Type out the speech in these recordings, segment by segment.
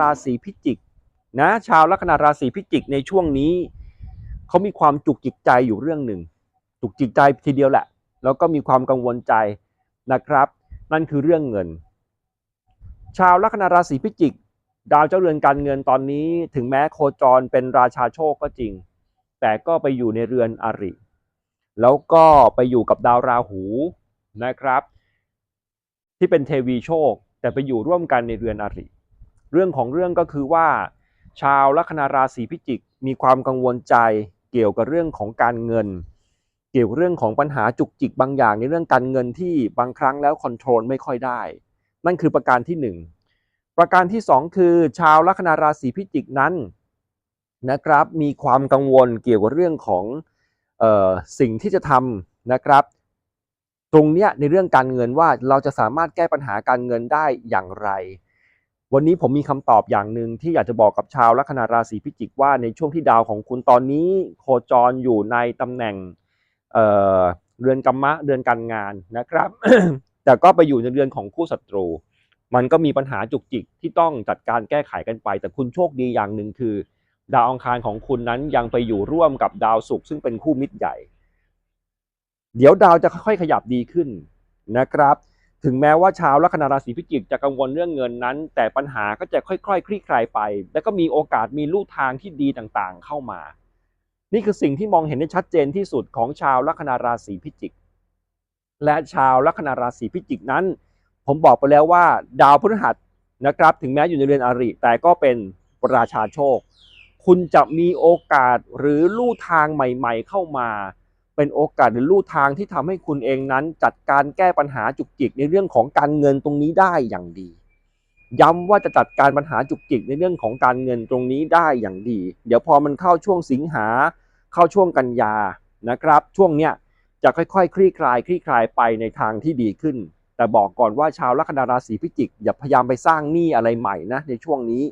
ราศีพิจิกนะชาวลัคนาราศีพิจิกในช่วงนี้เขามีความจุกจิกใจอยู่เรื่องหนึ่ง จุกจิกใจทีเดียวแหละ แล้วก็มีความกังวลใจนะครับ นั่นคือเรื่องเงิน ชาวลัคนาราศีพิจิก ดาวเจ้าเรือนการเงินตอนนี้ ถึงแม้โคจรเป็นราชาโชคก็จริง แต่ก็ไปอยู่ในเรือนอริ แล้วก็ไปอยู่กับดาวราหูนะครับ ที่เป็นเทวีโชค แต่ไปอยู่ร่วมกันในเรือนอริ เรื่องของเรื่องก็คือว่า ชาวลัคนาราศีพิจิกมีความกังวลใจเกี่ยวกับเรื่องของการเงิน เกี่ยวกับเรื่องของปัญหาจุกจิกบางอย่างในเรื่องการเงินที่บางครั้งแล้วคอนโทรลไม่ค่อยได้ นั่นคือประการที่หนึ่งประการที่สองคือ ชาวลัคนาราศีพิจิกนั้นนะครับ มีความกังวลเกี่ยวกับเรื่องของออสิ่งที่จะทำนะครับ ตรงเนี้ยในเรื่องการเงินว่าเราจะสามารถแก้ปัญหาการเงินได้อย่างไร วันนี้ผมมีคำตอบอย่างหนึ่งที่อยากจะบอกกับชาวลัคนาราศีพิจิกว่าในช่วงที่ดาวของคุณตอนนี้โคจรอยู่ในตำแหน่งเเรือนกรรมะเรือนการงานนะครับ แต่ก็ไปอยู่ในเรือนของคู่ศัตรู มันก็มีปัญหาจุกจิกที่ต้องจัดการแก้ไขกันไป แต่คุณโชคดีอย่างหนึ่งคือ ดาวอังคารของคุณนั้นยังไปอยู่ร่วมกับดาวศุกร์ซึ่งเป็นคู่มิตรใหญ่ เดี๋ยวดาวจะค่อยๆขยับดีขึ้นนะครับ ถึงแม้ว่าชาวลัคนาราศีพิจิกจะกังวลเรื่องเงินนั้น แต่ปัญหาก็จะค่อยๆคลี่คลายไป และก็มีโอกาสมีลู่ทางที่ดีต่างๆ เข้ามา นี่คือสิ่งที่มองเห็นได้ชัดเจนที่สุดของชาวลัคนาราศีพิจิก และชาวลัคนาราศีพิจิกนั้น ผมบอกไปแล้วว่า ดาวพฤหัสนะครับ ถึงแม้อยู่ในเรือนอริ แต่ก็เป็นราชาโชค คุณจะมีโอกาสหรือลู่ทางใหม่ ๆ เข้ามา เป็นโอกาสหรือลู่ทางที่ทำให้คุณเองนั้น จัดการแก้ปัญหาจุกจิกในเรื่องของการเงินตรงนี้ได้อย่างดี ย้ำว่าจะจัดการปัญหาจุกจิกในเรื่องของการเงินตรงนี้ได้อย่างดี เดี๋ยวพอมันเข้าช่วงสิงหา เข้าช่วงกันยานะครับ ช่วงเนี้ยจะค่อยๆคลี่คลายคลี่คลายไปในทางที่ดีขึ้น แต่บอกก่อนว่าชาวลัคนาราศีพิจิก อย่าพยายามไปสร้างหนี้อะไรใหม่นะในช่วงนี้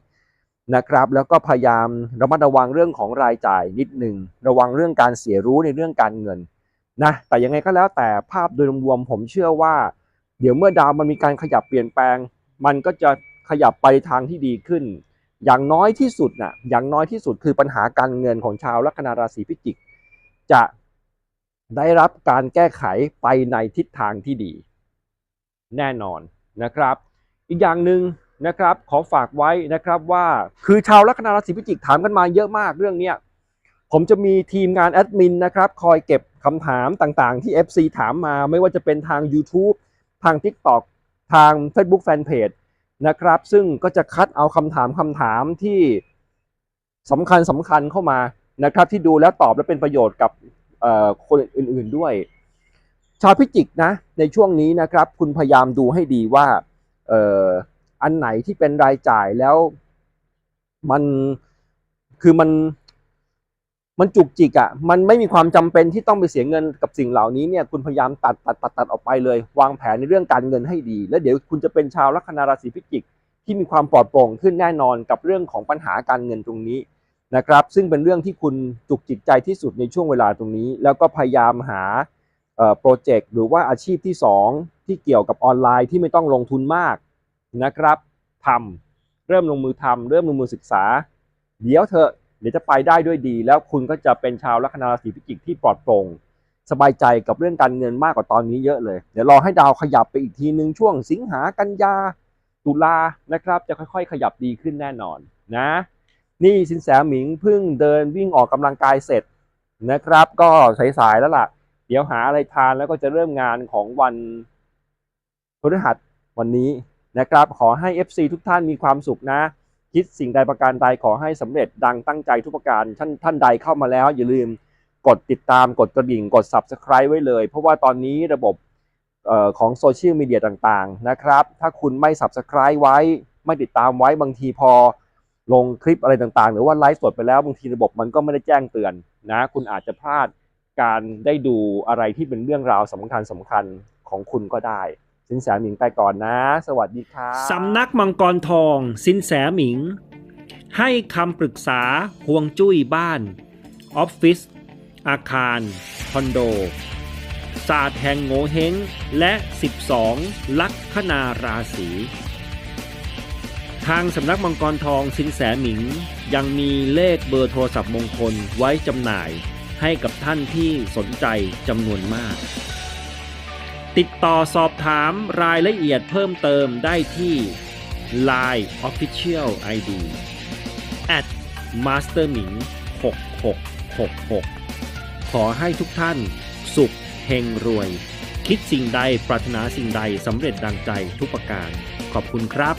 นะครับ แล้วก็พยายามระมัดระวังเรื่องของรายจ่ายนิดหนึ่งระวังเรื่องการเสียรู้ในเรื่องการเงินนะแต่ยังไงก็แล้วแต่ภาพโดยรวมผมเชื่อว่า เดี๋ยวเมื่อดาวมันมีการขยับเปลี่ยนแปลง มันก็จะขยับไปทางที่ดีขึ้น อย่างน้อยที่สุดนะอย่างน้อยที่สุดคือปัญหาการเงินของชาวลัคนาราศีพิจิก จะได้รับการแก้ไขไปในทิศทางที่ดี แน่นอนนะครับ อีกอย่างหนึ่ง นะครับขอฝากไว้นะครับว่าคือชาวลัคนาราศีพิจิกถามกันมาเยอะมากเรื่องเนี้ยผมจะมีทีมงานแอดมินนะครับคอยเก็บคำถามต่างๆ ที่ FC ถามมาไม่ว่าจะเป็นทาง YouTube ทาง TikTok ทาง Facebook Fanpage นะครับซึ่งก็จะคัดเอาคำถามคำถามที่สำคัญสำคัญเข้ามานะครับที่ดูแล้วตอบและเป็นประโยชน์กับคนอื่นๆด้วย ชาวพิจิกนะในช่วงนี้นะครับคุณพยายามดูให้ดีว่า อันไหนที่เป็นรายจ่ายแล้วมันคือมันมันจุกจิกอะ่ะ มันไม่มีความจำเป็นที่ต้องไปเสียเงินกับสิ่งเหล่านี้เนี่ย คุณพยายามตัดตัดตัดตัดออกไปเลย วางแผนในเรื่องการเงินให้ดี แล้วเดี๋ยวคุณจะเป็นชาวลัคนาราศีพิจิก ที่มีความปลอดโปร่งขึ้นแน่นอนกับเรื่องของปัญหาการเงินตรงนี้นะครับ ซึ่งเป็นเรื่องที่คุณจุกจิตใจที่สุดในช่วงเวลาตรงนี้ แล้วก็พยายามหาโปรเจกต์หรือว่าอาชีพที่ 2 ที่เกี่ยวกับออนไลน์ที่ไม่ต้องลงทุนมาก นะครับทำเริ่มลงมือทำเริ่มลงมือศึกษา เดี๋ยวเถอเดี๋ยวจะไปได้ด้วยดี แล้วคุณก็จะเป็นชาวลัคนาราศีพิจิกที่ปลอดโปร่งสบายใจกับเรื่องการเงินมากกว่าตอนนี้เยอะเลย เดี๋ยวรอให้ดาวขยับไปอีกทีหนึ่งช่วงสิงหากันยาตุลานะครับ จะค่อยๆ ขยับดีขึ้นแน่นอนนะ นี่สินแสหมิงเพิ่งเดินวิ่งออกกำลังกายเสร็จนะครับ ก็สายๆแล้วล่ะ เดี๋ยวหาอะไรทานแล้วก็จะเริ่มงานของวันพฤหัสวันนี้ นะครับ ขอให้ FC ทุกท่านมีความสุขนะ คิดสิ่งใดประการใดขอให้สำเร็จดังตั้งใจทุกประการท่านท่านใดเข้ามาแล้ว อย่าลืมกดติดตามกดกระดิ่งกด Subscribe ไว้เลย เพราะว่าตอนนี้ระบบออของโซเชียลมีเดียต่างๆนะครับ ถ้าคุณไม่ Subscribe ไว้ ไม่ติดตามไว้บางทีพอ ลงคลิปอะไรต่างๆ หรือว่าไลฟ์สดไปแล้วบางทีระบบมันก็ไม่ได้แจ้งเตือนนะ คุณอาจจะพลาดการได้ดูอะไรที่เป็นเรื่องราวสำคัญสำคัญของคุณก็ได้ สินแสหมิงไปก่อนนะ สวัสดีครับสำนักมังกรทอง สินแสหมิง ให้คำปรึกษาห่วงจุ้ยบ้าน ออฟฟิศ อาคาร คอนโด ศาสตร์แห่งโงเฮงและ 12 ลัคนาราศีทางสำนักมังกรทองสินแสหมิง ยังมีเลขเบอร์โทรศัพท์มงคลไว้จำหน่ายให้กับท่านที่สนใจจำนวนมาก ติดต่อสอบถามรายละเอียดเพิ่มเติมได้ที่ Line Official ID at masterming 6666 ขอให้ทุกท่านสุขเฮงรวย คิดสิ่งใดปรารถนาสิ่งใดสำเร็จดังใจทุกประการ ขอบคุณครับ